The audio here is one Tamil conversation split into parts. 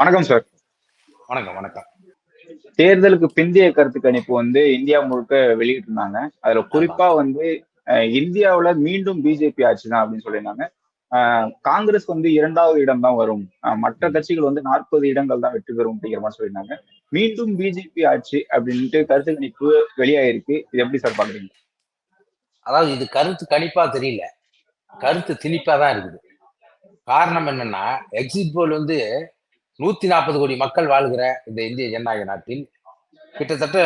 வணக்கம் சார் வணக்கம் வணக்கம். தேர்தலுக்கு பிந்தைய கருத்து கணிப்பு வந்து இந்தியா முழுக்க வெளியிட்டிருந்தாங்க. அதுல குறிப்பா வந்து இந்தியாவுல மீண்டும் பிஜேபி ஆட்சி தான் அப்படின்னு சொல்லியிருந்தாங்க. காங்கிரஸ் வந்து இரண்டாவது இடம் தான் வரும். மற்ற கட்சிகள் வந்து நாற்பது இடங்கள் தான் வெற்றி பெறும் அப்படிங்கிற மாதிரி சொல்லியிருந்தாங்க. மீண்டும் பிஜேபி ஆட்சி அப்படின்ட்டு கருத்து கணிப்பு வெளியாயிருக்கு. இது எப்படி சார் பாக்குறீங்க? அதாவது இது கருத்து கணிப்பா தெரியல. கருத்து திணிப்பா தான் இருக்குது. காரணம் என்னன்னா எக்ஸிட் போல் வந்து நூத்தி நாற்பது கோடி மக்கள் வாழ்கிற இந்த இந்திய ஜனநாயக நாட்டில் கிட்டத்தட்ட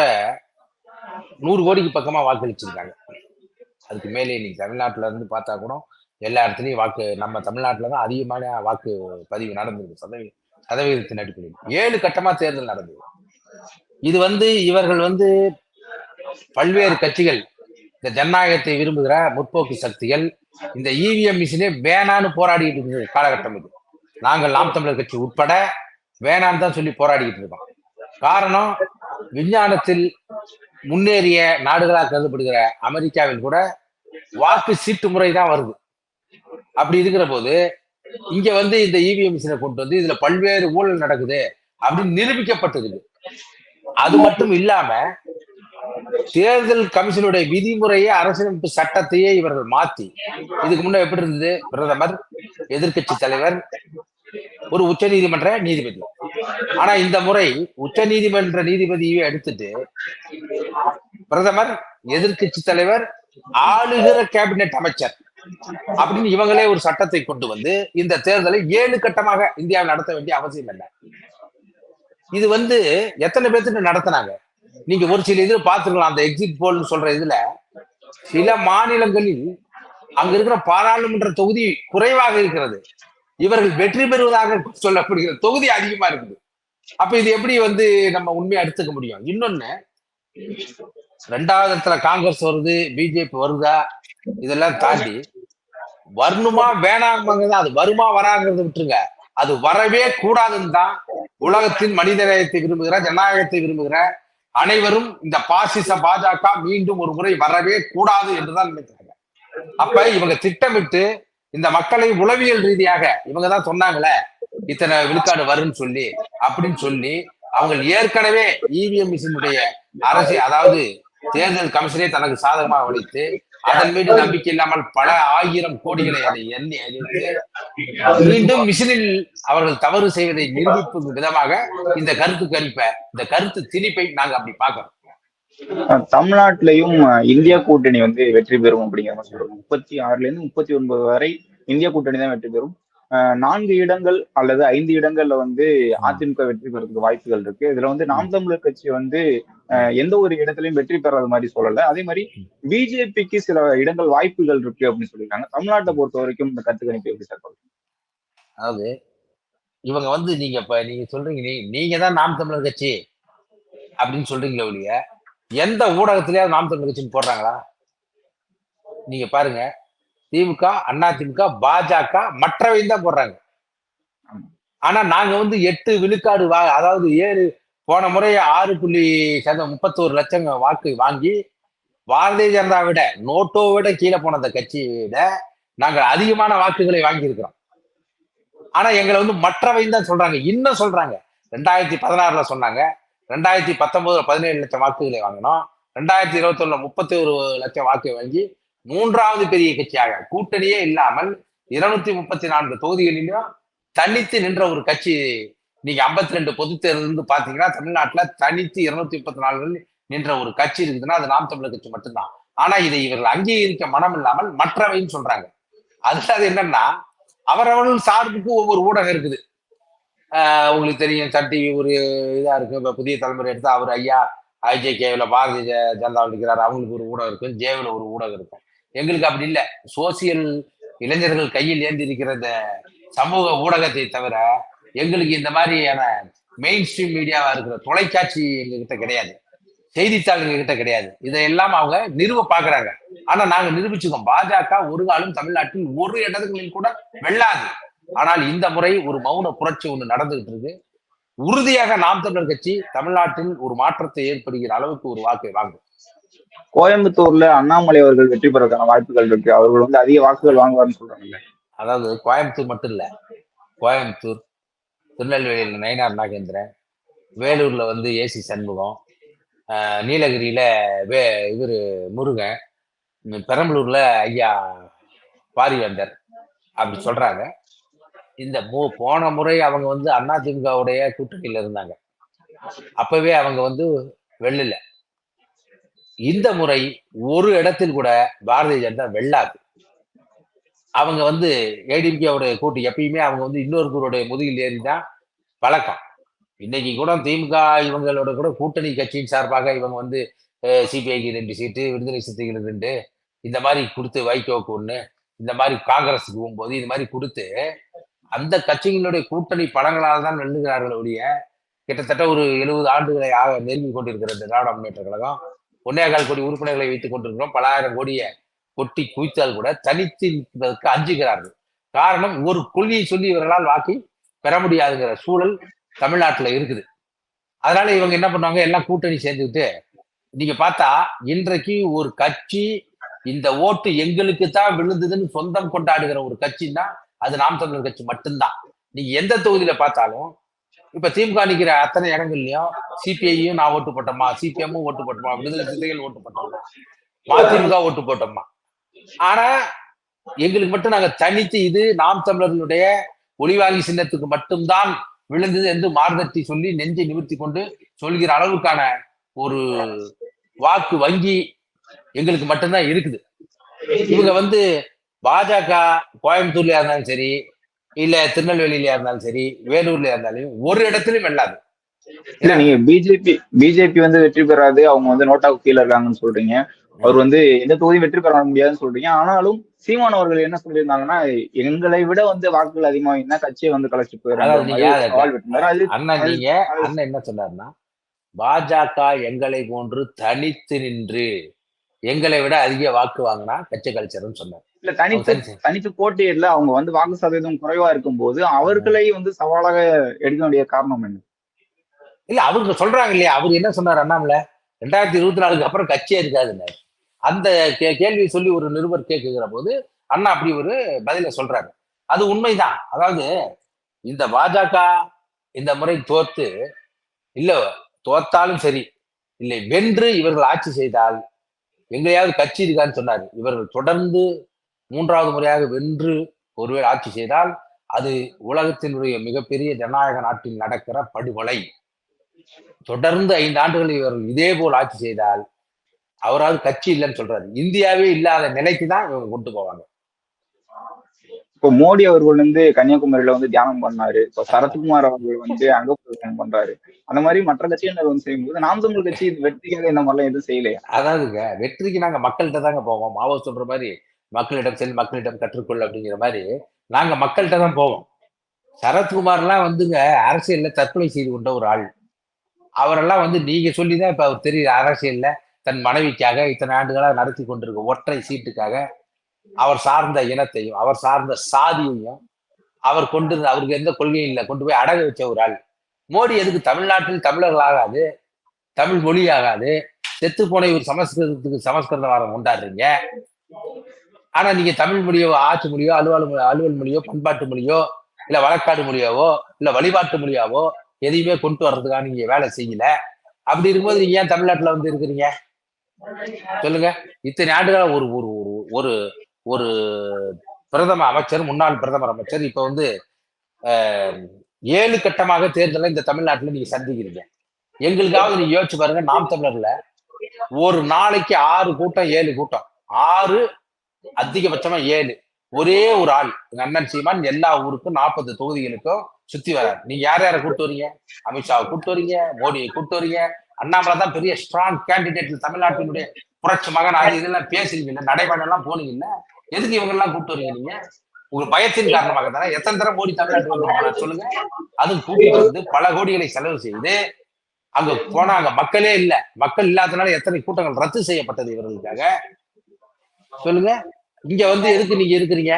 நூறு கோடிக்கு பக்கமா வாக்களிச்சிருக்காங்க. அதுக்கு மேலே இன்னைக்கு தமிழ்நாட்டுல இருந்து பார்த்தா கூட எல்லா இடத்துலையும் வாக்கு நம்ம தமிழ்நாட்டில் தான் அதிகமான வாக்கு பதிவு நடந்திருக்கு சதவீத சதவீதத்தின் அடிப்படையில். ஏழு கட்டமா தேர்தல் நடந்தது. இது வந்து இவர்கள் வந்து பல்வேறு கட்சிகள் இந்த ஜனநாயகத்தை விரும்புகிற முற்போக்கு சக்திகள் இந்த இவிஎம் மிஷினே வேணான்னு போராடிட்டு இருக்கிற காலகட்டம் இது. நாங்கள் நாம் தமிழர் கட்சி உட்பட வேணான்னு தான் சொல்லி போராடிக்கிட்டு இருக்கோம். காரணம் விஞ்ஞானத்தில் முன்னேறிய நாடுகளாக கருதப்படுகிற அமெரிக்காவில் கூட வாக்கு சீட்டு முறை தான் வருது. அப்படி இருக்கிற போது இங்க வந்து இந்த இவிஎம் மிஷினை கொண்டு வந்து இதுல பல்வேறு ஊழல் நடக்குது அப்படின்னு நிரூபிக்கப்பட்டிருக்கு அது மட்டும் இல்லாம தேர்தல் கமிஷனுடைய விதிமுறையை அரசியலமைப்பு சட்டத்தையே இவர்கள் மாத்தி இதுக்கு முன்ன எப்படி இருந்தது? பிரதமர் எதிர்க்கட்சி தலைவர் ஒரு உச்ச நீதிமன்ற நீதிபதி. ஆனா இந்த முறை உச்ச நீதிமன்ற நீதிபதியை எடுத்துட்டு பிரதமர் எதிர்கட்சி தலைவர் ஆளுகிற கேபினெட் அமைச்சர் அப்படின்னு இவங்களே ஒரு சட்டத்தை கொண்டு வந்து இந்த தேர்தலை ஏழு கட்டமாக இந்தியாவில் நடத்த வேண்டிய அவசியம் என்ன இது வந்து எத்தனை பேர்த்துட்டு நடத்தினாங்க? நீங்க ஒரு சில இதுல பாத்துக்கலாம் அந்த எக்ஸிட் போல்னு சொல்ற இதுல. சில மாநிலங்களில் அங்க இருக்கிற பாராளுமன்ற தொகுதி குறைவாக இருக்கிறது. இவர்கள் வெற்றி பெறுவதாக சொல்லப்படுகிற தொகுதி அதிகமா இருக்குது. அப்ப இது எப்படி வந்து நம்ம உண்மையை எடுத்துக்க முடியும்? இன்னொன்னு ரெண்டாவது இடத்துல காங்கிரஸ் வருது பிஜேபி வருதா? இதெல்லாம் தாண்டி வரணுமா வேணாமாங்கிறது அது வருமா வராங்கிறத விட்டுருங்க. அது வரவே கூடாதுன்னு தான் உலகத்தின் மனித நேயத்தை விரும்புகிற ஜனநாயகத்தை விரும்புகிற அனைவரும் இந்த பாசிச பாஜக மீண்டும் ஒரு முறை வரவே கூடாது என்றுதான் நினைக்கிறாங்க. அப்ப இவங்க திட்டமிட்டு இந்த மக்களை உளவியல் ரீதியாக இவங்க தான் சொன்னாங்களே இத்தனை விழுக்காடு வரும்னு சொல்லி அப்படின்னு சொல்லி அவங்க ஏற்கனவே இவிஎம் மிஷினுடைய அரசு அதாவது தேர்தல் கமிஷனே தனக்கு சாதகமாக வலித்து அதன் மீது நம்பிக்கை இல்லாமல் பல ஆயிரம் கோடிகளை அதை எண்ணி அறிவித்து மீண்டும் மிஷினில் அவர்கள் தவறு செய்வதை நிரூபிக்கும் விதமாக இந்த கருத்து கணிப்பை இந்த கருத்து திணிப்பை நாங்க அப்படி பார்க்கிறோம். தமிழ்நாட்டிலையும் இந்தியா கூட்டணி வந்து வெற்றி பெறும் அப்படிங்கிற மாதிரி சொல்றாங்க. முப்பத்தி ஆறுல இருந்து முப்பத்தி ஒன்பது வரை இந்தியா கூட்டணி தான் வெற்றி பெறும். நான்கு இடங்கள் அல்லது ஐந்து இடங்கள்ல வந்து அதிமுக வெற்றி பெறதுக்கு வாய்ப்புகள் இருக்கு. இதுல வந்து நாம் தமிழர் கட்சி வந்து எந்த ஒரு இடத்துலயும் வெற்றி பெறாத மாதிரி சொல்லல. அதே மாதிரி பிஜேபிக்கு சில இடங்கள் வாய்ப்புகள் இருக்கு அப்படின்னு சொல்லியிருக்காங்க. தமிழ்நாட்டை பொறுத்த வரைக்கும் இந்த கருத்து கணிப்பு எப்படி சார் அதாவது இவங்க வந்து நீங்க இப்ப நீங்க சொல்றீங்க நீங்க தான் நாம் தமிழர் கட்சி அப்படின்னு சொல்றீங்களே ஒழிய எந்த ஊடகத்திலேயாவது நாம் தமிழ் கட்சின்னு போடுறாங்களா? நீங்க பாருங்க. திமுக அண்ணா திமுக பாஜக மற்றவையும் தான் போடுறாங்க. ஆனா நாங்க வந்து எட்டு விழுக்காடு வா அதாவது ஏழு போன முறை ஆறு புள்ளி சதம் முப்பத்தோரு லட்சம் வாக்கு வாங்கி பாரதிய ஜனதா விட நோட்டோ விட கீழே போன அந்த கட்சியை விட நாங்கள் அதிகமான வாக்குகளை வாங்கியிருக்கிறோம். ஆனா எங்களை வந்து மற்றவையும் தான் சொல்றாங்க. இன்னும் சொல்றாங்க. ரெண்டாயிரத்தி பதினாறுல சொன்னாங்க. ரெண்டாயிரத்தி பத்தொன்பதுல பதினேழு லட்சம் வாக்குகளை வாங்கினோம். ரெண்டாயிரத்தி இருபத்தி ஒண்ணுல முப்பத்தி ஒரு லட்சம் வாக்கு வாங்கி மூன்றாவது பெரிய கட்சியாக கூட்டணியே இல்லாமல் இருநூத்தி முப்பத்தி நான்கு தொகுதிகளிலும் தனித்து நின்ற ஒரு கட்சி. நீங்க ஐம்பத்தி ரெண்டு பொது தேர்தல் இருந்து பாத்தீங்கன்னா தமிழ்நாட்டுல தனித்து இருநூத்தி முப்பத்தி நாலு நின்ற ஒரு கட்சி இருக்குதுன்னா அது நாம் தமிழர் கட்சி மட்டும்தான். ஆனா இதை இவர்கள் அங்கீகரிக்க மனம் இல்லாமல் மற்றவைன்னு சொல்றாங்க. அதுல அது என்னன்னா அவரவர்கள் சார்புக்கு ஒவ்வொரு ஊடகம் இருக்குது. உங்களுக்கு தெரியும் சன் டிவி ஒரு இதாக இருக்கும் இப்போ புதிய தலைமுறை எடுத்தால் அவர் ஐயா ஐஜேகேவில் பாரதிய ஜ- ஜனதாவில் இருக்கிறார். அவங்களுக்கு ஒரு ஊடகம் இருக்கும். ஜேவில் ஒரு ஊடகம் இருக்கும். எங்களுக்கு அப்படி இல்லை. சோசியல் இளைஞர்கள் கையில் ஏந்தி இருக்கிற இந்த சமூக ஊடகத்தை தவிர எங்களுக்கு இந்த மாதிரியான மெயின் ஸ்ட்ரீம் மீடியாவாக இருக்கிற தொலைக்காட்சி எங்ககிட்ட கிடையாது. செய்தித்தாள் எங்ககிட்ட கிடையாது. இதையெல்லாம் அவங்க நிறுவ பாக்குறாங்க. ஆனா நாங்க நிரூபிச்சுக்கோம். பாஜக ஒரு காலம் தமிழ்நாட்டில் ஒரு இடங்களில் கூட வெள்ளாது ஆனால் இந்த முறை ஒரு மௌன புரட்சி ஒண்ணு நடந்துகிட்டு இருக்கு. உறுதியாக நாம் தமிழர் கட்சி தமிழ்நாட்டில் ஒரு மாற்றத்தை ஏற்படுகிற அளவுக்கு ஒரு வாக்கை வாங்கும் கோயம்புத்தூர்ல அண்ணாமலை அவர்கள் வெற்றி பெறதுக்கான வாய்ப்புகள் இருக்கு. அவர்கள் வந்து அதிக வாக்குகள் வாங்குவார்னு சொல்றாங்கல்ல. அதாவது கோயம்புத்தூர் மட்டும் இல்ல கோயம்புத்தூர் திருநெல்வேலியில் நயினார் நாகேந்திரன் வேலூர்ல வந்து ஏசி சண்முகம் நீலகிரியில வே இவர் முருகன் பெரம்பலூர்ல ஐயா பாரிவேந்தர் அப்படி சொல்றாங்க. இந்த மு- போன முறை அவங்க வந்து அதிமுகவுடைய கூட்டணியில இருந்தாங்க. அப்பவே அவங்க வந்து வெள்ளல இந்த முறை ஒரு இடத்தில் கூட பாரதிய ஜனதா வெல்லாது. அவங்க வந்து ஏடிஎம்கேவுடைய கூட்டு எப்பயுமே அவங்க வந்து இன்னொருத்தருடைய முதுகில் ஏறி தான் பழக்கம். இன்னைக்கு கூட திமுக இவங்களோட கூட கூட்டணி கட்சியின் சார்பாக இவங்க வந்து சிபிஐக்கு ரெண்டு சீட்டு விடுதலை சிறுத்தைகளுக்கு ரெண்டு இந்த மாதிரி கொடுத்து வைகோக்கு ஒன்று இந்த மாதிரி காங்கிரஸுக்கு போகும்போது இது மாதிரி கொடுத்து அந்த கட்சிகளுடைய கூட்டணி பலங்களால் தான் நின்றுகிறார்கள் ஒழிய கிட்டத்தட்ட ஒரு எழுபது ஆண்டுகளை ஆக நெருங்கி கொண்டிருக்கிறது திராவிட முன்னேற்ற கழகம். ஒன்னேகால் கோடி உறுப்பினர்களை வைத்துக் கொண்டிருக்கிறோம். பல ஆயிரம் கோடியை கொட்டி குவித்தால் கூட தனித்து நிற்பதற்கு அஞ்சுகிறார்கள். காரணம் ஒரு கொள்கையை சொல்லி இவர்களால் வாக்கி பெற முடியாதுங்கிற சூழல் தமிழ்நாட்டுல இருக்குது. அதனால இவங்க என்ன பண்ணுவாங்க? எல்லாம் கூட்டணி சேர்ந்துக்கிட்டு நீங்க பார்த்தா இன்றைக்கு ஒரு கட்சி இந்த ஓட்டு எங்களுக்கு தான் விழுந்ததுன்னு சொந்தம் கொண்டாடுகிற ஒரு கட்சின்னா அது நாம் தமிழர் கட்சி மட்டும்தான். நீங்க எந்த தொகுதியில பார்த்தாலும் இப்ப திமுக நிக்கிற அத்தனை இடங்கள்லயும் சிபிஐயும் நான் ஓட்டு போட்டோமா சிபிஎம்மும் ஓட்டு போட்டோமா விடுதலை சிறுத்தைகள் ஓட்டு போட்டோமா மதிமுக ஓட்டு போட்டோமா ஆனா எங்களுக்கு மட்டும் நாங்க தனித்து இது நாம் தமிழர்களுடைய ஒளிவாங்கி சின்னத்துக்கு மட்டும்தான் விழுந்தது என்று மாறுதட்டி சொல்லி நெஞ்சை நிவர்த்தி கொண்டு சொல்கிற அளவுக்கான ஒரு வாக்கு வங்கி எங்களுக்கு மட்டும்தான் இருக்குது. இவங்க வந்து பாஜக கோயம்புத்தூர்லயா இருந்தாலும் சரி இல்ல திருநெல்வேலியிலயா இருந்தாலும் சரி வேலூர்லயா இருந்தாலும் ஒரு இடத்துலயும் வெல்லாது. இல்ல நீங்க பிஜேபி பிஜேபி வந்து வெற்றி பெறாது அவங்க வந்து நோட்டாவுக்கு கீழே இருக்காங்கன்னு சொல்றீங்க. அவர் வந்து எந்த தொகுதியும் வெற்றி பெற முடியாதுன்னு சொல்றீங்க. ஆனாலும் சீமான் அவர்கள் என்ன சொல்லியிருந்தாங்கன்னா எங்களை விட வந்து வாக்குகள் அதிகமா என்ன கட்சியை வந்து கலைச்சு அண்ணன் நீங்க அண்ணன் என்ன சொன்னாருன்னா பாஜக எங்களை போன்று தனித்து நின்று எங்களை விட அதிக வாக்கு வாங்கினா கட்சி கழிச்சர்னு சொன்னார். இல்ல தனித்து தனித்து போட்டியிடல அவங்க வந்து வாக்கு சதவீதம் குறைவா இருக்கும்போது அவர்களை வந்து சவாலாக எடுக்க வேண்டிய காரணம் என்ன? இல்ல அவங்க சொல்றாங்க இல்லையா? அவர் என்ன சொன்னார் அண்ணாமல? ரெண்டாயிரத்தி இருபத்தி நாலுக்கு அப்புறம் கட்சியே இருக்காதுன்னாரு அந்த கேள்வி சொல்லி ஒரு நிருபர் கேட்குகிற போது அண்ணா அப்படி ஒரு பதில சொல்றாரு. அது உண்மைதான். அதாவது இந்த பாஜக இந்த முறை தோத்து இல்ல தோத்தாலும் சரி இல்லை வென்று இவர்கள் ஆட்சி செய்தால் எங்கேயாவது கட்சி இருக்கான்னு சொன்னார். இவர்கள் தொடர்ந்து மூன்றாவது முறையாக வென்று ஒருவேளை ஆட்சி செய்தால் அது உலகத்தினுடைய மிகப்பெரிய ஜனநாயக நாட்டில் நடக்கிற படுகொலை. தொடர்ந்து ஐந்து ஆண்டுகள் இவர்கள் இதே போல் ஆட்சி செய்தால் அவராவது கட்சி இல்லைன்னு சொல்றாரு. இந்தியாவே இல்லாத நிலைக்கு தான் இவங்க கொண்டு போவாங்க. இப்போ மோடி அவர்கள் வந்து கன்னியாகுமரியில வந்து தியானம் பண்ணாரு. இப்போ சரத்குமார் அவர்கள் வந்து அங்க தியானம் பண்றாரு. அந்த மாதிரி மற்ற கட்சியினர் வந்து செய்யும்போது நாம் தமிழ் கட்சி வெற்றிக்காக இந்த மாதிரிலாம் எதுவும் செய்யலையா? அதாவதுங்க வெற்றிக்கு நாங்க மக்கள்கிட்ட தாங்க போவோம். மாவோ சொல்ற மாதிரி மக்களிடம் செல் மக்களிடம் கற்றுக்கொள் அப்படிங்கிற மாதிரி நாங்க மக்கள்கிட்ட தான் போவோம். சரத்குமார்லாம் வந்துங்க அரசியல்ல தற்கொலை செய்து கொண்ட ஒரு ஆள். அவரெல்லாம் வந்து நீங்க சொல்லிதான் இப்ப அவர் தெரியுது அரசியல்ல தன் மனைவிக்காக இத்தனை ஆண்டுகளாக நடத்தி கொண்டிருக்க ஒற்றை சீட்டுக்காக அவர் சார்ந்த இனத்தையும் அவர் சார்ந்த சாதியையும் அவர் கொண்டு அவருக்கு எந்த கொள்கையும் இல்லை. கொண்டு போய் அடக வச்ச ஒரு ஆள். மோடி எதுக்கு தமிழ்நாட்டில் தமிழர்கள் ஆகாது தமிழ் மொழி ஆகாது செத்து போன ஒரு சமஸ்கிருதத்துக்கு சமஸ்கிருத வாரம் கொண்டாடுறீங்க. ஆனா நீங்க தமிழ் மொழியோ ஆட்சி மொழியோ அலுவல் அலுவல் மொழியோ பண்பாட்டு மொழியோ இல்ல வழக்காடு மொழியாவோ இல்ல வழிபாட்டு மொழியாவோ எதையுமே கொண்டு வர்றதுக்காக நீங்க வேலை செய்யல. அப்படி இருக்கும்போது நீங்க ஏன் தமிழ்நாட்டுல வந்து இருக்கிறீங்க? சொல்லுங்க. இத்தனை ஆண்டுகளா ஒரு ஒரு ஒரு ஒரு பிரதம அமைச்சர் முன்னாள் பிரதமர் அமைச்சர் இப்ப வந்து ஏழு கட்டமாக தேர்தலை இந்த தமிழ்நாட்டுல நீங்க சந்திக்கிறீங்க. எங்களுக்காவது நீங்க யோசிச்சு பாருங்க நாம் தமிழர்ல ஒரு நாளைக்கு ஆறு கூட்டம் ஏழு கூட்டம். ஆறு அதிகபட்சமா ஏழு. ஒரே ஒரு ஆள் எங்க அண்ணன் சீமான் எல்லா ஊருக்கும் நாற்பது தொகுதிகளுக்கும் சுத்தி வராரு. நீங்க யார் யாரை கூட்டு வரீங்க? அமித்ஷாவை கூட்டு வரீங்க மோடியை கூப்பிட்டு வரீங்க? அண்ணாமலை தான் பெரிய ஸ்ட்ராங் கேண்டிடேட் தமிழ்நாட்டினுடைய புரட்சி மகன் அது இதெல்லாம் பேசுறீங்கல்ல நடைபயணம் எல்லாம் போனீங்கல்ல எதுக்கு இவங்க எல்லாம் கூட்டு வரீங்க நீங்க? உங்க பயத்தின் காரணமாக தானே எத்தனை தடவை மோடி தமிழ்நாட்டுக்கு வந்து சொல்லுங்க. அதுவும் கூட்டிட்டு வந்து பல கோடிகளை செலவு செய்து அங்க போனா அங்க மக்களே இல்ல. மக்கள் இல்லாதனால எத்தனை கூட்டங்கள் ரத்து செய்யப்பட்டது இவர்களுக்காக? சொல்லுங்க. இங்க வந்து எதுக்கு நீங்க இருக்கிறீங்க?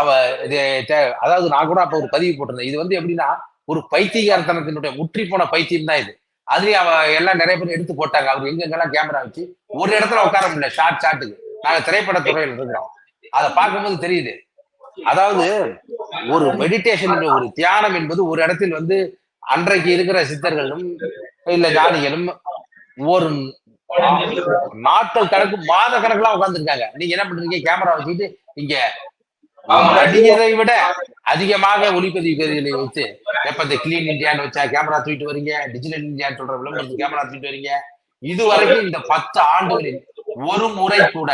அவ இது அதாவது நான் கூட அப்ப ஒரு பதிவு போட்டிருந்தேன். இது வந்து எப்படின்னா ஒரு பைத்தியகாரத்தனத்தினுடைய முற்றி போன பைத்தியம் தான் இது. அதுலயும் அவ எல்லாம் நிறைய பேர் எடுத்து போட்டாங்க. அவர் எங்கெங்கெல்லாம் கேமரா வச்சு ஒரு இடத்துல உட்கார முடியல. ஷார்ட் ஷாட்டுக்கு நாங்க திரைப்பட துறையில் இருக்கிறோம். அதை பார்க்கும்போது தெரியுது. அதாவது ஒரு மெடிடேஷன் ஒரு தியானம் என்பது ஒரு இடத்தில் வந்து அன்றைக்கு இருக்கிற சித்தர்களும் இல்ல ஞானிகளும் ஒரு நாட்கள் கணக்கு மாத கணக்குலாம் உட்காந்துருக்காங்க நீங்க என்ன பண்றீங்க கேமரா வச்சுட்டு இங்க நடிகரை விட அதிகமாக ஒளிப்பதிவு கருவிகளை வச்சு எப்ப இந்த கிளீன் இந்தியான்னு வச்சா கேமரா தூக்கிட்டு வரீங்க டிஜிட்டல் இந்தியான்னு சொல்ற விளம்பரத்துக்கு கேமரா தூக்கிட்டு வரீங்க. இதுவரைக்கும் இந்த பத்து ஆண்டுகளில் ஒரு முறை கூட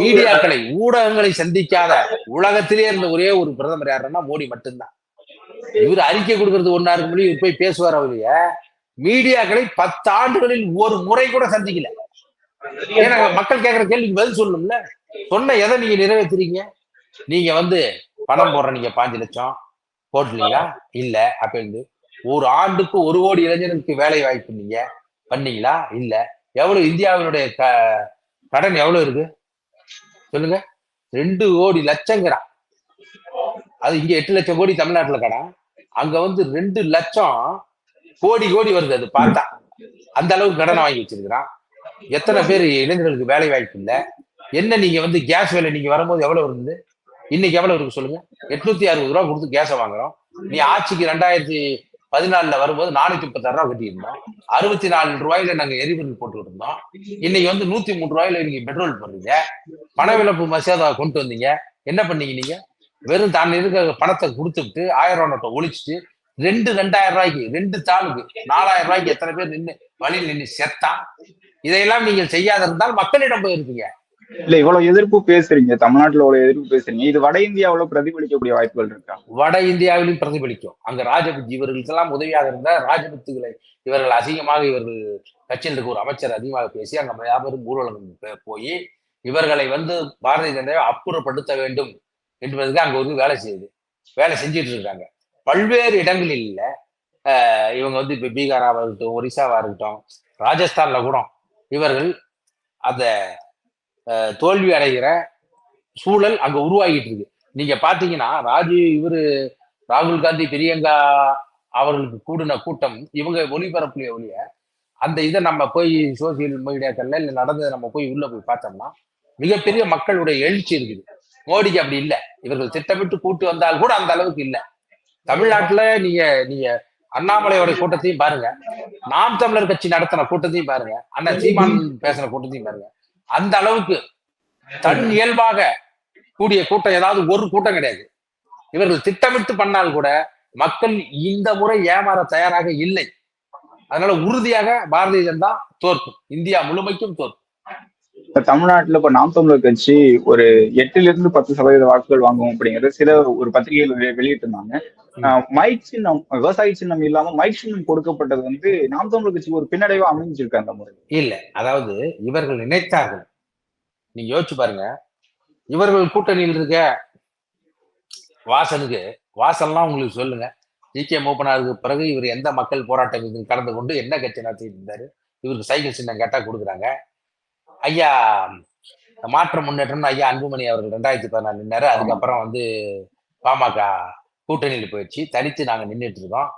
மீடியாக்களை ஊடகங்களை சந்திக்காத உலகத்திலே இருந்த ஒரே ஒரு பிரதமர் யாருன்னா மோடி மட்டும்தான். இவர் அறிக்கை கொடுக்கறது ஒன்னா இருக்க முடியும் இவர் போய் பேசுவார் அவருடைய மீடியாக்களை பத்து ஆண்டுகளில் ஒரு முறை கூட சந்திக்கல. ஏன்னா மக்கள் கேட்கிற கேள்விக்கு பதில் சொல்லணும்ல. சொன்ன எதை நீங்க நிறைவேத்துறீங்க? நீங்க வந்து பணம் போடுற நீங்க பாஞ்சு லட்சம் போட்டலீங்களா இல்ல. அப்படின்னு ஒரு ஆண்டுக்கு ஒரு கோடி இளைஞர்களுக்கு வேலை வாய்ப்பு நீங்க பண்ணீங்களா? இல்ல. எவ்வளவு இந்தியாவினுடைய க கடன் எவ்வளவு இருக்கு? சொல்லுங்க. ரெண்டு கோடி லட்சங்கிறான். அது இங்க எட்டு லட்சம் கோடி தமிழ்நாட்டுல கடன். அங்க வந்து ரெண்டு லட்சம் கோடி கோடி வருது. அது பார்த்தா. அந்த அளவுக்கு கடனை வாங்கி வச்சிருக்கிறான். எத்தனை பேர் இளைஞர்களுக்கு வேலை வாய்ப்பு இல்லை. என்ன நீங்க வந்து கேஸ் வேலை நீங்க வரும்போது எவ்வளவு இருந்தது? இன்னைக்கு எவ்வளவு இருக்கு சொல்லுங்க? எட்நூத்தி அறுபது ரூபா கொடுத்து கேஸை வாங்குறோம். நீ ஆட்சிக்கு ரெண்டாயிரத்தி பதினாலுல வரும்போது நானூத்தி முப்பத்தாறு ரூபா கட்டியிருந்தோம். அறுபத்தி நாலு ரூபாயில நாங்க எரிபொருள் போட்டுக்கிட்டு இருந்தோம். இன்னைக்கு வந்து நூத்தி மூணு ரூபாயில நீங்க பெட்ரோல் போடுறீங்க. பண இழப்பு மசோதா கொண்டு வந்தீங்க. என்ன பண்ணீங்க நீங்க? வெறும் தான் இருக்க பணத்தை கொடுத்துட்டு ஆயிரம் ரூபா நோட்டை ஒழிச்சிட்டு ரெண்டு ரெண்டாயிரம் ரூபாய்க்கு ரெண்டு தாளுக்கு நாலாயிரம் ரூபாய்க்கு எத்தனை பேர் நின்று வழியில் நின்று செத்தான். இதையெல்லாம் நீங்கள் செய்யாத இருந்தால் மக்களிடம் போயிருப்பீங்க இல்ல இவ்வளவு எதிர்ப்பு பேசுறீங்க. தமிழ்நாட்டுல இவ்வளவு எதிர்ப்பு பேசுறீங்க. இது வட இந்தியாவில பிரதிபலிக்கக்கூடிய வாய்ப்புகள் இருக்கா? வட இந்தியாவிலும் பிரதிபலிக்கும். அங்க ராஜபுத் இவர்களுக்கெல்லாம் உதவியாக இருந்த ராஜபுத்துகளை இவர்கள் அசிங்கமாக இவர்கள் கட்சியில் இருக்க ஒரு அமைச்சர் அதிகமாக பேசி அங்க வியாபாரம் ஊர்வலம் போய் இவர்களை வந்து பாரதிய ஜனதாவை அப்புறப்படுத்த வேண்டும் என்பதற்கு அங்க வந்து வேலை செய்யுது வேலை செஞ்சுட்டு இருக்காங்க. பல்வேறு இடங்களில் இல்ல ஆஹ் இவங்க வந்து இப்ப பீகாராவா இருக்கட்டும் ஒரிசாவா இருக்கட்டும் ராஜஸ்தான்ல கூட இவர்கள் அந்த தோல்வி அடைகிற சூழல் அங்க உருவாகிட்டு இருக்கு நீங்க பாத்தீங்கன்னா ராஜீவ் இவரு ராகுல் காந்தி பிரியங்கா அவர்களுக்கு கூடின கூட்டம் இவங்க ஒளிபரப்புலைய ஒழிய அந்த இதை நம்ம போய் சோசியல் மீடியாக்கள்ல இல்ல நடந்ததை நம்ம போய் உள்ள போய் பார்த்தோம்னா மிகப்பெரிய மக்களுடைய எழுச்சி இருக்குது. மோடிக்கு அப்படி இல்லை. இவர்கள் திட்டமிட்டு கூட்டு வந்தால் கூட அந்த அளவுக்கு இல்ல. தமிழ்நாட்டுல நீங்க நீங்க அண்ணாமலையோட கூட்டத்தையும் பாருங்க. நாம் தமிழர் கட்சி நடத்தின கூட்டத்தையும் பாருங்க. அண்ணன் சீமான் பேசுற கூட்டத்தையும் பாருங்க. அந்த அளவுக்கு தன் இயல்பாக கூடிய கூட்டம் ஏதாவது ஒரு கூட்டம் கிடையாது. இவர்கள் திட்டமிட்டு பண்ணால் கூட மக்கள் இந்த முறை ஏமாற தயாராக இல்லை. அதனால உறுதியாக பாரதிய ஜனதா தோற்கும். இந்தியா முழுமைக்கும் தோற்கும். இப்ப தமிழ்நாட்டுல இப்ப நாம் தமிழர் கட்சி ஒரு எட்டுல இருந்து பத்து சதவீத வாக்குகள் வாங்குவோம் அப்படிங்கறது சில ஒரு பத்திரிகைகள் வெளி- வெளியிட்டிருந்தாங்க. மைக் சின்னம் விவசாய சின்னம் இல்லாம மைக் சின்னம் கொடுக்கப்பட்டது வந்து நாம் தமிழர் கட்சிக்கு ஒரு பின்னடைவா அமைஞ்சிருக்கு அந்த முறை. இல்ல. அதாவது இவர்கள் நினைத்தார்கள். நீங்க யோசிச்சு பாருங்க. இவர்கள் கூட்டணியில் இருக்க வாசனுக்கு வாசல்லாம் உங்களுக்கு சொல்லுங்க. ஜி. கே. மூப்பனாருக்கு பிறகு இவர் எந்த மக்கள் போராட்டம் கலந்து கொண்டு என்ன கட்சி நடத்திட்டு இருந்தாரு? இவருக்கு சைக்கிள் சின்னம் கேட்டா கொடுக்குறாங்க. ஐயா மாற்ற முன்னேற்றம்னு ஐயா அன்புமணி அவர்கள் ரெண்டாயிரத்தி பதினாலு நின்னாரு அதுக்கப்புறம் வந்து பாமக கூட்டணியில் போயிடுச்சு. தனித்து நாங்க நின்றுட்டு இருக்கோம்.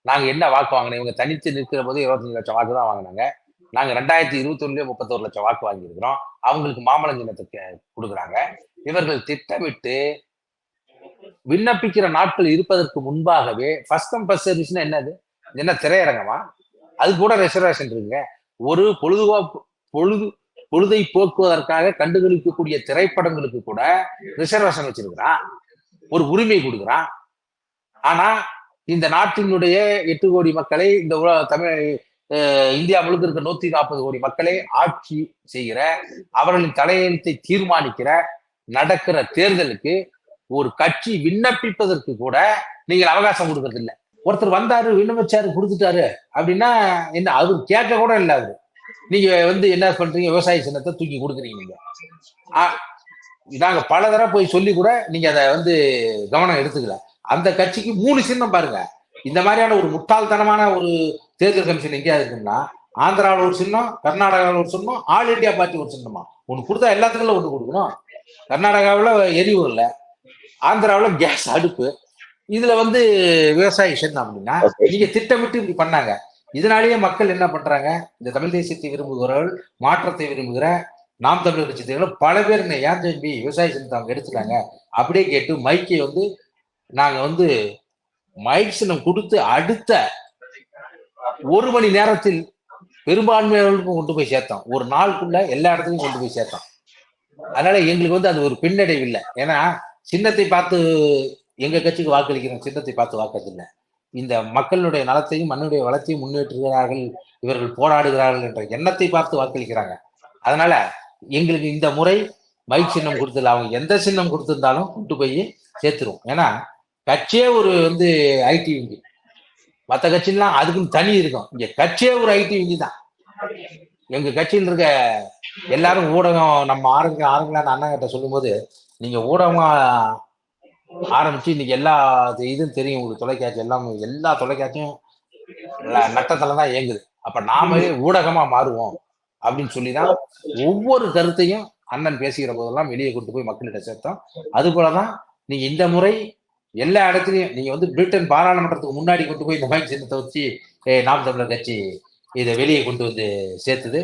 நாங்க என்ன வாக்கு வாங்கினோம்? இவங்க தனித்து நிற்கிற போது இருபத்தஞ்சு லட்சம் வாக்கு தான் வாங்கினாங்க. நாங்க ரெண்டாயிரத்தி இருபத்தி ஒண்ணுலயே முப்பத்தோரு லட்சம் வாக்கு வாங்கியிருக்கிறோம். அவங்களுக்கு மாமலஞ்சினத்துக்கு கொடுக்குறாங்க. இவர்கள் திட்டமிட்டு விண்ணப்பிக்கிற நாட்கள் இருப்பதற்கு முன்பாகவே ஃபர்ஸ்ட் கம் ஃபர்ஸ்ட் சர்வீஸ்னா என்னது? என்ன திரையரங்கமா? அது கூட ரிசர்வேஷன் இருக்குங்க. ஒரு பொழுதுபோக்கு பொழுது பொழுதை போக்குவதற்காக கண்டுகளிக்கக்கூடிய திரைப்படங்களுக்கு கூட ரிசர்வேஷன் வச்சிருக்கிறான் ஒரு உரிமை கொடுக்குறான் ஆனா இந்த நாட்டினுடைய எட்டு கோடி மக்களை இந்த உல- தமிழ் இந்தியா முழுக்க இருக்க நூத்தி நாற்பது கோடி மக்களை ஆட்சி செய்கிற அவர்களின் தலையெழுத்தை தீர்மானிக்கிற நடக்கிற தேர்தலுக்கு ஒரு கட்சி விண்ணப்பிப்பதற்கு கூட நீங்கள் அவகாசம் கொடுக்கறதில்ல. ஒருத்தர் வந்தாரு விண்ணப்பிச்சாரு கொடுத்துட்டாரு அப்படின்னா என்ன அவர் கேட்க கூட இல்லை அவரு நீங்க வந்து என்ன பண்றீங்க? விவசாய சின்னத்தை தூக்கி கொடுக்குறீங்க நீங்க. நாங்க பல தடவை போய் சொல்லி கூட நீங்க அதை வந்து கவனம் எடுத்துக்கல. அந்த கட்சிக்கு மூணு சின்னம் பாருங்க. இந்த மாதிரியான ஒரு முட்டாள்தனமான ஒரு தேர்தல் கமிஷன் எங்கேயா இருக்குன்னா ஆந்திராவில் ஒரு சின்னம் கர்நாடகாவில் ஒரு சின்னம் ஆல் இந்தியா பார்ட்டி ஒரு சின்னமா. ஒன்று கொடுத்தா எல்லாத்துக்கும் ஒன்று கொடுக்கணும். கர்நாடகாவில் எரிவுல ஆந்திராவில் கேஸ் அடுப்பு. இதுல வந்து விவசாய சின்னம் அப்படின்னா நீங்க திட்டமிட்டு இப்படி பண்ணாங்க. இதனாலேயே மக்கள் என்ன பண்றாங்க? இந்த தமிழ் தேசியத்தை விரும்புகிறவர்கள் மாற்றத்தை விரும்புகிற நாம் தமிழர் கட்சி தேர்தலில் பல பேர் ஏன் தம்பி விவசாய சின்னத்தை அவங்க எடுத்துட்டாங்க? அப்படியே கேட்டு மைக்கை வந்து நாங்க வந்து மைக் சின்னம் கொடுத்து அடுத்த ஒரு மணி நேரத்தில் பெரும்பான்மையாளர்களுக்கும் கொண்டு போய் சேர்த்தோம். ஒரு நாளுக்குள்ள எல்லா இடத்துலையும் கொண்டு போய் சேர்த்தோம். அதனால எங்களுக்கு வந்து அது ஒரு பின்னடைவு இல்லை. ஏன்னா சின்னத்தை பார்த்து எங்க கட்சிக்கு வாக்களிக்கிறோம் சின்னத்தை பார்த்து வாக்களிக்கல இந்த மக்களுடைய நலத்தையும் மண்ணுடைய வளத்தையும் முன்னேற்றுகிறார்கள் இவர்கள் போராடுகிறார்கள் என்ற எண்ணத்தை பார்த்து வாக்களிக்கிறாங்க. அதனால எங்களுக்கு இந்த முறை மைக் சின்னம் கொடுத்துல அவங்க எந்த சின்னம் கொடுத்திருந்தாலும் கொண்டு போய் சேர்த்துருவோம். ஏன்னா கட்சியே ஒரு வந்து ஐடி விங்கி. மற்ற கட்சிலாம் அதுக்குன்னு தனி இருக்கும். இங்க கட்சியே ஒரு ஐடி விங்கி தான். எங்க கட்சியில் இருக்க எல்லாரும் ஊடகம் நம்ம ஆரங்க ஆரம்பிக்கலான்னு அண்ணா கிட்ட சொல்லும்போது நீங்க ஊடகமா ஆரம்பிச்சு இன்னைக்கு எல்லா இதுவும் தெரியும் உங்களுக்கு. தொலைக்காட்சி எல்லாம் எல்லா தொலைக்காட்சியும் நட்டத்துல தான் இயங்குது. அப்ப நாமளே ஊடகமா மாறுவோம் அப்படின்னு சொல்லிதான் ஒவ்வொரு கருத்தையும் அண்ணன் பேசுகிற போதெல்லாம் வெளியே கொண்டு போய் மக்கள்கிட்ட சேர்த்தோம். அது போலதான் நீங்க இந்த முறை எல்லா இடத்துலயும் நீங்க வந்து பிரிட்டன் பாராளுமன்றத்துக்கு முன்னாடி கொண்டு போய் இந்த மைக் சின்னத்தை வச்சு ஏ நாம் தமிழர் கட்சி இதை வெளியே கொண்டு வந்து சேர்த்துது.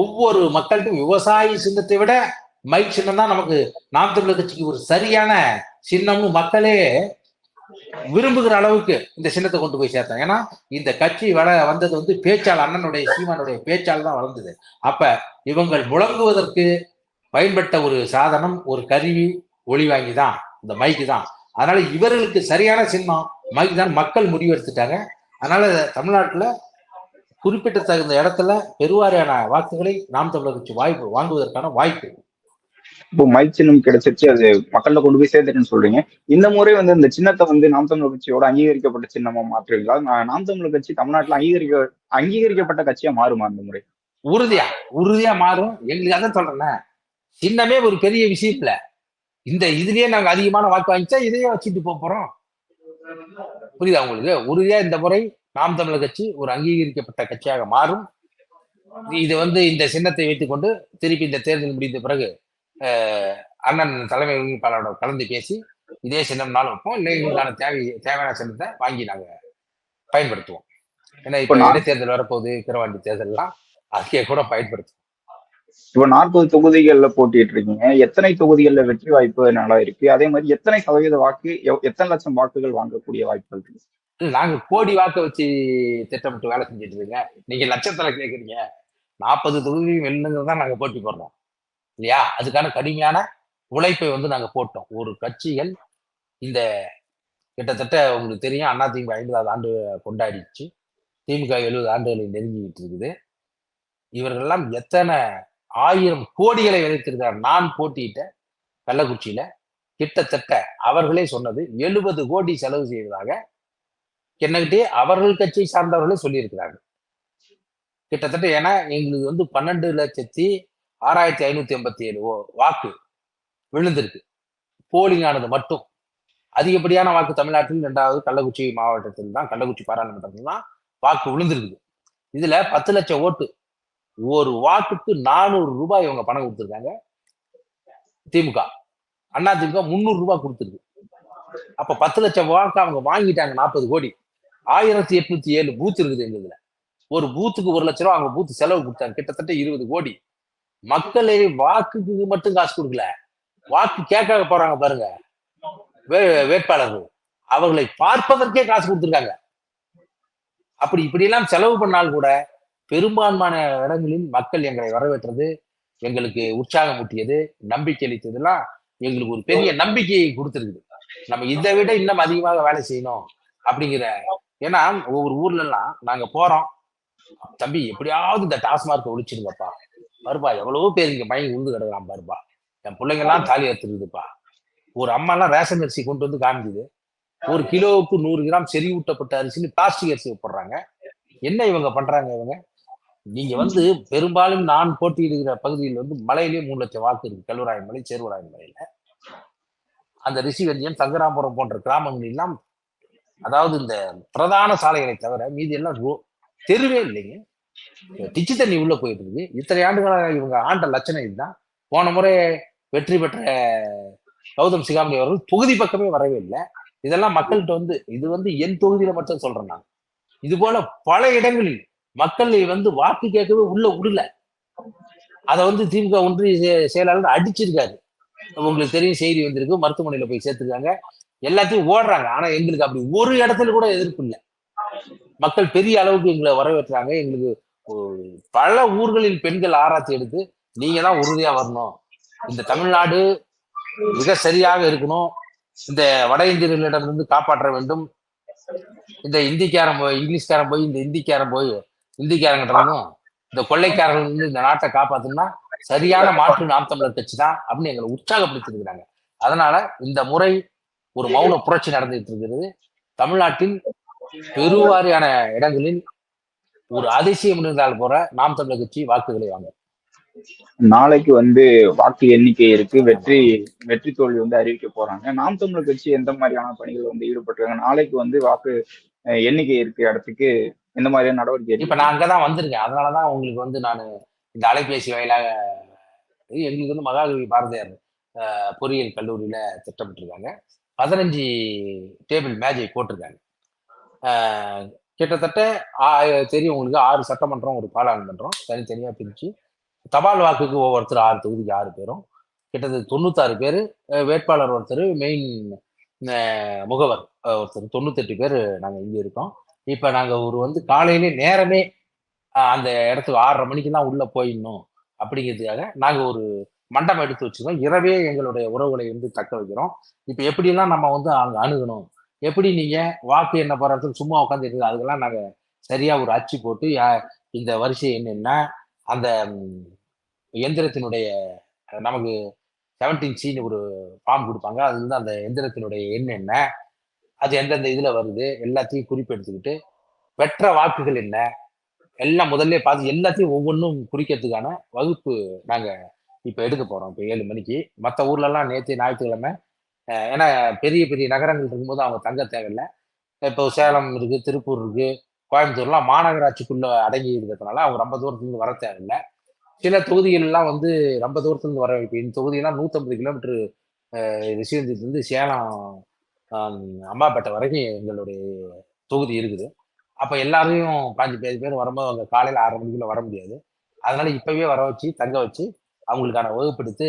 ஒவ்வொரு மக்கள்கிட்டும் விவசாயி சின்னத்தை விட மைக் சின்னம் தான் நமக்கு நாம் தமிழர் கட்சிக்கு ஒரு சரியான சின்னம்னு மக்களே விரும்புகிற அளவுக்கு இந்த சின்னத்தை கொண்டு போய் சேர்த்தாங்க. ஏன்னா இந்த கட்சி வள வந்தது வந்து பேச்சால் அண்ணனுடைய சீமானுடைய பேச்சால் தான் வளர்ந்தது. அப்ப இவங்கள் முழங்குவதற்கு பயன்பட்ட ஒரு சாதனம் ஒரு கருவி ஒளி வாங்கி தான் இந்த மைக்கு தான். அதனால இவர்களுக்கு சரியான சின்னம் மைக் தான் மக்கள் முடிவெடுத்துட்டாங்க. அதனால தமிழ்நாட்டில் குறிப்பிட்ட தகுந்த இடத்துல பெருவாரியான வாக்குகளை நாம் தமிழர் கட்சி வாய்ப்பு வாங்குவதற்கான வாய்ப்பு. இப்போ மைக் சின்னம் கிடைச்சிருச்சு அது மக்கள்ல கொண்டு போய் சேர்த்துட்டுன்னு சொல்றீங்க. இந்த முறை வந்து இந்த சின்னத்தை வந்து நாம் தமிழர் கட்சியோட அங்கீகரிக்கப்பட்ட சின்னமா மாற்றுவீங்களா? நாம் தமிழர் கட்சி தமிழ்நாட்டுல அங்கீகரிக்க அங்கீகரிக்கப்பட்ட கட்சியா மாறுமா இந்த முறை? உறுதியா உறுதியா மாறும். எங்களுக்கு அதான் சொல்றேனே. சின்னமே ஒரு பெரிய விஷயத்துல. இந்த இதுலயே நாங்க அதிகமான வாக்கு வாங்கிச்சா இதையே வச்சுட்டு போக போறோம். புரியுதா உங்களுக்கு? உறுதியா இந்த முறை நாம் தமிழர் கட்சி ஒரு அங்கீகரிக்கப்பட்ட கட்சியாக மாறும். இது வந்து இந்த சின்னத்தை வைத்துக்கொண்டு திருப்பி இந்த தேர்தல் முடிந்த பிறகு அண்ணன் தலைமை ஒருங்கிணைப்பாளரோட கலந்து பேசி இதே சின்னம்னாலும் வைப்போம். இல்லை எங்களுக்கான தேவை தேவையான சின்னத்தை வாங்கி நாங்க பயன்படுத்துவோம். ஏன்னா இப்ப இடைத்தேர்தல் வரப்போகுது கிரவாண்டி தேர்தல்லாம் அதுக்கே கூட பயன்படுத்தும் இப்போ நாற்பது தொகுதிகள்ல போட்டிட்டு இருக்கீங்க. எத்தனை தொகுதிகள்ல வெற்றி வாய்ப்பு நல்லா இருக்கு? அதே மாதிரி எத்தனை சதவீத வாக்கு எத்தனை லட்சம் வாக்குகள் வாங்கக்கூடிய வாய்ப்புகள் இருக்கு? நாங்க கோடி வாக்க வச்சு திட்டமிட்டு வேலை செஞ்சுட்டு இருக்கீங்க. நீங்க லட்சத்துல கேக்குறீங்க. நாற்பது தொகுதி வெல்லுங்கிறது தான் நாங்க போட்டி போடுறோம். இல்லையா? அதுக்கான கடுமையான உழைப்பை வந்து நாங்கள் போட்டோம். ஒரு கட்சிகள் இந்த கிட்டத்தட்ட உங்களுக்கு தெரியும் அதிமுக ஐம்பதாவது ஆண்டு கொண்டாடிச்சு திமுக எழுபது ஆண்டுகளை நெருங்கிக்கிட்டு இருக்குது இவர்கள்லாம் எத்தனை ஆயிரம் கோடிகளை விதைத்திருக்கிறார். நான் போட்டியிட்ட கள்ளக்குறிச்சியில கிட்டத்தட்ட அவர்களே சொன்னது எழுபது கோடி செலவு செய்வதாக என்னகிட்டே அவர்கள் கட்சியை சார்ந்தவர்களே சொல்லியிருக்கிறார்கள். கிட்டத்தட்ட ஏன்னா எங்களுக்கு வந்து பன்னெண்டு லட்சத்தி ஆறாயிரத்தி ஐநூத்தி எண்பத்தி ஏழு வாக்கு விழுந்திருக்கு. போலிங் ஆனது மட்டும். அதிகப்படியான வாக்கு தமிழ்நாட்டில் இரண்டாவது கள்ளக்குறிச்சி மாவட்டத்தில் தான் கள்ளக்குறிச்சி பாராளுமன்றத்தில் தான் வாக்கு விழுந்திருக்குது. இதுல பத்து லட்சம் ஓட்டு. ஒரு வாக்குக்கு நானூறு ரூபாய் இவங்க பணம் கொடுத்துருக்காங்க. திமுக. அண்ணா திமுக முந்நூறு ரூபாய் கொடுத்துருக்கு. அப்ப பத்து லட்சம் வாக்கு அவங்க வாங்கிட்டாங்க நாற்பது கோடி. ஆயிரத்தி எட்நூத்தி ஏழு பூத் இருக்குது எங்க இதுல. ஒரு பூத்துக்கு ஒரு லட்ச ரூபா அவங்க பூத்து செலவு கொடுத்தாங்க. கிட்டத்தட்ட இருபது கோடி. மக்களை வாக்குக்கு மட்டும் காசு கொடுக்கல. வாக்கு கேட்க போறாங்க பாருங்க. வே- வேட்பாளர்கள். அவர்களை பார்ப்பதற்கே காசு கொடுத்துருக்காங்க. அப்படி இப்படியெல்லாம் செலவு பண்ணால் கூட பெரும்பான்மையான இடங்களில் மக்கள் எங்களை வரவேற்றது எங்களுக்கு உற்சாகம் ஊட்டியது நம்பிக்கை அளித்ததெல்லாம் எங்களுக்கு ஒரு பெரிய நம்பிக்கையை கொடுத்துருக்குது. நம்ம இதை விட இன்னும் அதிகமாக வேலை செய்யணும் அப்படிங்கிற ஏன்னா ஒவ்வொரு ஊர்ல எல்லாம் நாங்க போறோம். தம்பி எப்படியாவது இந்த டாஸ்மார்க்கை ஒழிச்சிடுங்கப்பா. பருப்பா எவ்வளவோ பேர் இங்க மயங்கி உழுந்து கிடக்குறான் பருப்பா. என் பிள்ளைங்க எல்லாம் தாலி எடுத்துருதுப்பா ஒரு அம்மா எல்லாம் ரேஷன் அரிசி கொண்டு வந்து காமிக்குது. ஒரு கிலோவுக்கு நூறு கிராம் செறிவூட்டப்பட்ட அரிசின்னு பிளாஸ்டிக் அரிசி போடுறாங்க. என்ன இவங்க பண்றாங்க இவங்க? நீங்க வந்து பெரும்பாலும் நான் போட்டியிடுகிற பகுதியில் வந்து மலையிலேயே மூணு லட்சம் வாக்கு இருக்கு. கல்லூராயன் மலை சேர்வராயன் மலையில. அந்த ரிஷிகஞ்சியம் சங்கராபுரம் போன்ற கிராமங்கள் எல்லாம் அதாவது இந்த பிரதான சாலைகளை தவிர மீதி எல்லாம் தெருவே இல்லைங்க. டிச்சு தண்ணி உள்ள போயிட்டு இருக்கு இத்தனை ஆண்டுகளாக இவங்க ஆண்ட லட்சணம் இதுதான். போன முறை வெற்றி பெற்ற கௌதம் சிகாமணி அவர்கள் தொகுதி பக்கமே வரவே இல்லை. இதெல்லாம் மக்கள்கிட்ட வந்து இது வந்து என் தொகுதியில மட்டும் சொல்றேன் நான். இது போல பல இடங்களில் மக்களை வந்து வாக்கு கேட்கவே உள்ள விடல அதை வந்து திமுக ஒன்றிய செ- செயலாளர் அடிச்சிருக்காரு. உங்களுக்கு தெரியும் செய்தி வந்திருக்கு மருத்துவமனையில போய் சேர்த்துருக்காங்க. எல்லாத்தையும் ஓடுறாங்க. ஆனா எங்களுக்கு அப்படி ஒரு இடத்துல கூட எதிர்ப்பு இல்லை. மக்கள் பெரிய அளவுக்கு எங்களை வரவேற்றாங்க. எங்களுக்கு பல ஊர்களில் பெண்கள் ஆராய்ச்சி எடுத்து நீங்க தான் உறுதியா வரணும். இந்த தமிழ்நாடு மிக சரியாக இருக்கணும். இந்த வட இந்தியர்களிடமிருந்து காப்பாற்ற வேண்டும். இந்த இந்திக்காரன் போய் இங்கிலீஷ்காரன் போய் இந்த இந்திக்காரன் போய் இந்திக்காரங்கிட்ட இந்த கொள்ளைக்காரர்கள் வந்து இந்த நாட்டை காப்பாத்தணும்னா சரியான மாற்று நாம் தமிழர் கட்சி தான் அப்படின்னு எங்களை உற்சாகப்படுத்திருக்கிறாங்க அதனால இந்த முறை ஒரு மௌன புரட்சி நடந்துட்டு இருக்கிறது. தமிழ்நாட்டில் பெருவாரியான இடங்களில் ஒரு அதிசயம் இருந்தால் போற நாம் தமிழர் கட்சி வாக்குகளை வாங்க. நாளைக்கு வந்து வாக்கு எண்ணிக்கை இருக்கு. வெற்றி வெற்றி தோல்வி வந்து அறிவிக்க போறாங்க. நாம் தமிழர் கட்சி எந்த மாதிரியான பணிகள் வந்து ஈடுபட்டிருக்காங்க? நாளைக்கு வந்து வாக்கு எண்ணிக்கை இருக்கு இடத்துக்கு எந்த மாதிரியான நடவடிக்கை இப்ப நான் அங்கதான் வந்திருக்கேன். அதனாலதான் உங்களுக்கு வந்து நான் இந்த அலைபேசி வாயிலாக எங்களுக்கு வந்து மகாகவி பாரதியார் பொறியியல் கல்லூரியில திட்டமிட்டிருக்காங்க. பதினஞ்சு டேபிள் மேஜை போட்டிருக்காங்க. கிட்டத்தட்ட தெரியும் உங்களுக்கு ஆறு சட்டமன்றம் ஒரு பாராளுமன்றம் தனித்தனியாக பிரித்து தபால் வாக்குக்கு ஒவ்வொருத்தர் ஆறு தொகுதிக்கு ஆறு பேரும் கிட்டத்தட்ட தொண்ணூத்தாறு பேர் வேட்பாளர் ஒருத்தர் மெயின் முகவர் ஒருத்தர் தொண்ணூத்தெட்டு பேர் நாங்கள் இங்கே இருக்கோம். இப்போ நாங்கள் ஒரு வந்து காலையிலே நேரமே அந்த இடத்துக்கு ஆறரை மணிக்கு தான் உள்ளே போயிடணும் அப்படிங்கிறதுக்காக நாங்கள் ஒரு மண்டபம் எடுத்து வச்சுருக்கோம். இரவே எங்களுடைய உறவுகளை வந்து தக்க வைக்கிறோம். இப்போ எப்படிலாம் நம்ம வந்து அங்கே அணுகணும்? எப்படி நீங்க வாக்கு என்ன போறதுக்கு சும்மா உட்காந்து இருக்குது அதுக்கெல்லாம் நாங்க சரியா ஒரு அச்சு போட்டு இந்த வரிசை என்னன்னா அந்த எந்திரத்தினுடைய நமக்கு செவன்டீன் சின்னு ஒரு ஃபார்ம் கொடுப்பாங்க. அது வந்து அந்த எந்திரத்தினுடைய எண் என்ன அது எந்தெந்த இதுல வருது எல்லாத்தையும் குறிப்பெடுத்துக்கிட்டு பெற்ற வாக்குகள் என்ன எல்லாம் முதல்ல பார்த்து எல்லாத்தையும் ஒவ்வொன்றும் குறிக்கிறதுக்கான வகுப்பு நாங்க இப்ப எடுக்க போறோம். இப்ப ஏழு மணிக்கு. மற்ற ஊர்ல எல்லாம் நேற்று ஞாயிற்றுக்கிழமை ஏன்னா பெரிய பெரிய நகரங்கள் இருக்கும்போது அவங்க தங்க தேவையில்லை. இப்போ சேலம் இருக்குது திருப்பூர் இருக்குது கோயம்புத்தூர்லாம் மாநகராட்சிக்குள்ளே அடங்கி இருக்கிறதுனால அவங்க ரொம்ப தூரத்துலேருந்து வர தேவையில்லை. சில தொகுதிகள்லாம் வந்து ரொம்ப தூரத்துலேருந்து வர இப்போ இந்த தொகுதியெல்லாம் நூற்றம்பது கிலோமீட்டர் ரிஷிவந்திலிருந்து சேலம் அம்மாப்பேட்டை வரைக்கும் எங்களுடைய தொகுதி இருக்குது. அப்போ எல்லாரையும் பாஞ்சு பேர் பேர் வரும்போது அவங்க காலையில் ஆறு மணிக்குள்ளே வர முடியாது. அதனால இப்போவே வர வச்சு தங்க வச்சு அவங்களுக்கான வகுப்பெடுத்து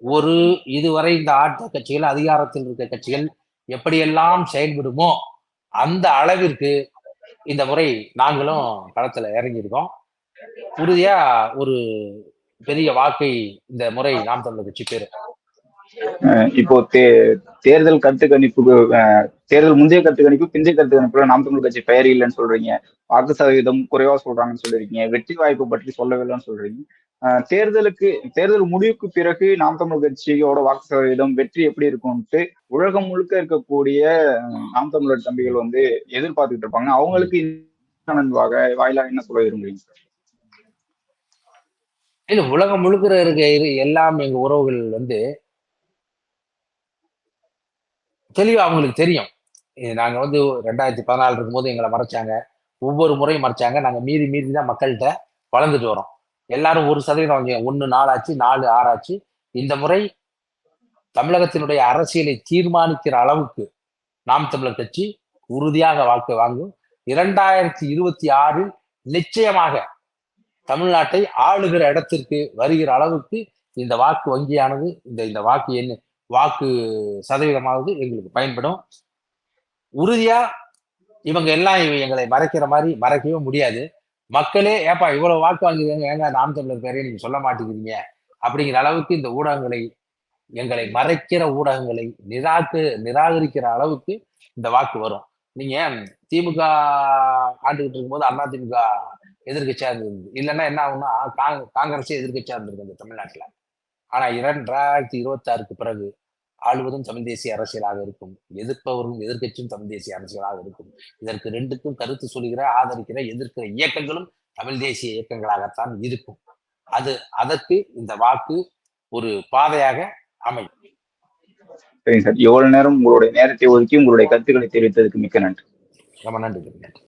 ஒரு இதுவரை இந்த ஆட்ட கட்சிகள் அதிகாரத்தில் இருக்க கட்சிகள் எப்படியெல்லாம் செயல்படுமோ அந்த அளவிற்கு இந்த முறை நாங்களும் களத்துல இறங்கியிருக்கோம். உறுதியா ஒரு பெரிய வாக்கை இந்த முறை நாம் தமிழர் கட்சி பேரு இப்போ தே- தேர்தல் கருத்து கணிப்பு தேர்தல் முந்தைய கருத்து கணிப்பு பிந்தைய கருத்து கணிப்புல நாம் தமிழ் கட்சி பெயர் இல்லைன்னு சொல்றீங்க. வாக்கு சதவீதம் குறைவா சொல்றாங்கன்னு சொல்லிருக்கீங்க வெற்றி வாய்ப்பு பற்றி சொல்லவில்லைன்னு சொல்றீங்க. தேர்தலுக்கு தேர்தல் முடிவுக்கு பிறகு நாம் தமிழ் கட்சியோட வாக்கு சதவீதம் வெற்றி எப்படி இருக்கும்ட்டு உலகம் முழுக்க இருக்கக்கூடிய நாம் தமிழர் தம்பிகள் வந்து எதிர்பார்த்துட்டு இருப்பாங்க. அவங்களுக்கு இந்த வாயிலா என்ன சொல்ல விரும்புறீங்க? இல்ல உலகம் முழுக்கிற இருக்க இரு எல்லாம் எங்க உறவுகள் வந்து தெளிவாக அவங்களுக்கு தெரியும். இது வந்து ரெண்டாயிரத்தி பதினாலு இருக்கும்போது எங்களை மறைச்சாங்க. ஒவ்வொரு முறையும் மறைச்சாங்க. நாங்கள் மீறி மீறி தான் மக்கள்கிட்ட வளர்ந்துட்டு வரோம். எல்லாரும் ஒரு சதவீதம் வாங்க ஒன்று நாலாச்சு நாலு ஆறாச்சு. இந்த முறை தமிழகத்தினுடைய அரசியலை தீர்மானிக்கிற அளவுக்கு நாம் தமிழர் கட்சி உறுதியாக வாக்கு வாங்கும். இரண்டாயிரத்தி இருபத்தி ஆறில் நிச்சயமாக தமிழ்நாட்டை ஆளுகிற இடத்திற்கு வருகிற அளவுக்கு இந்த வாக்கு வங்கியானது இந்த இந்த வாக்கு எண்ணு வாக்கு சதவீதமாவது எங்களுக்கு பயன்படும். உறுதியா இவங்க எல்லாம் இவ- எங்களை மறைக்கிற மாதிரி மறைக்கவே முடியாது. மக்களே ஏப்பா இவ்வளவு வாக்கு வாங்கிருக்காங்க ஏங்க நாம் தமிழர் பேரையே நீங்க சொல்ல மாட்டேங்கிறீங்க. அப்படிங்கிற அளவுக்கு இந்த ஊடகங்களை எங்களை மறைக்கிற ஊடகங்களை நிராக்கு நிராகரிக்கிற அளவுக்கு இந்த வாக்கு வரும். நீங்க திமுக ஆண்டுகிட்டு இருக்கும்போது அண்ணா திமுக எதிர்கட்சியா இருந்தது. இல்லைன்னா என்ன ஆகும்னா காங்கிரஸே எதிர்கட்சியா இருந்திருக்கு இந்த தமிழ்நாட்டுல. ஆனா இரண்டாயிரத்தி இருபத்தி ஆறுக்கு பிறகு ஆளுவதும் தமிழ் தேசிய அரசியலாக இருக்கும். எதிர்ப்பவரும் எதிர்க்கட்சியும் தமிழ் தேசிய அரசியலாக இருக்கும். இதற்கு ரெண்டுக்கும் கருத்து சொல்கிற ஆதரிக்கிற எதிர்க்கிற இயக்கங்களும் தமிழ் தேசிய இயக்கங்களாகத்தான் இருக்கும். அது அதற்கு இந்த வாக்கு ஒரு பாதையாக அமையும். சரிங்க சார். எவ்வளவு நேரம் உங்களுடைய நேரத்தை ஒதுக்கி உங்களுடைய கருத்துக்களை தெரிவித்ததுக்கு மிக்க நன்றி. ரொம்ப நன்றி நன்றி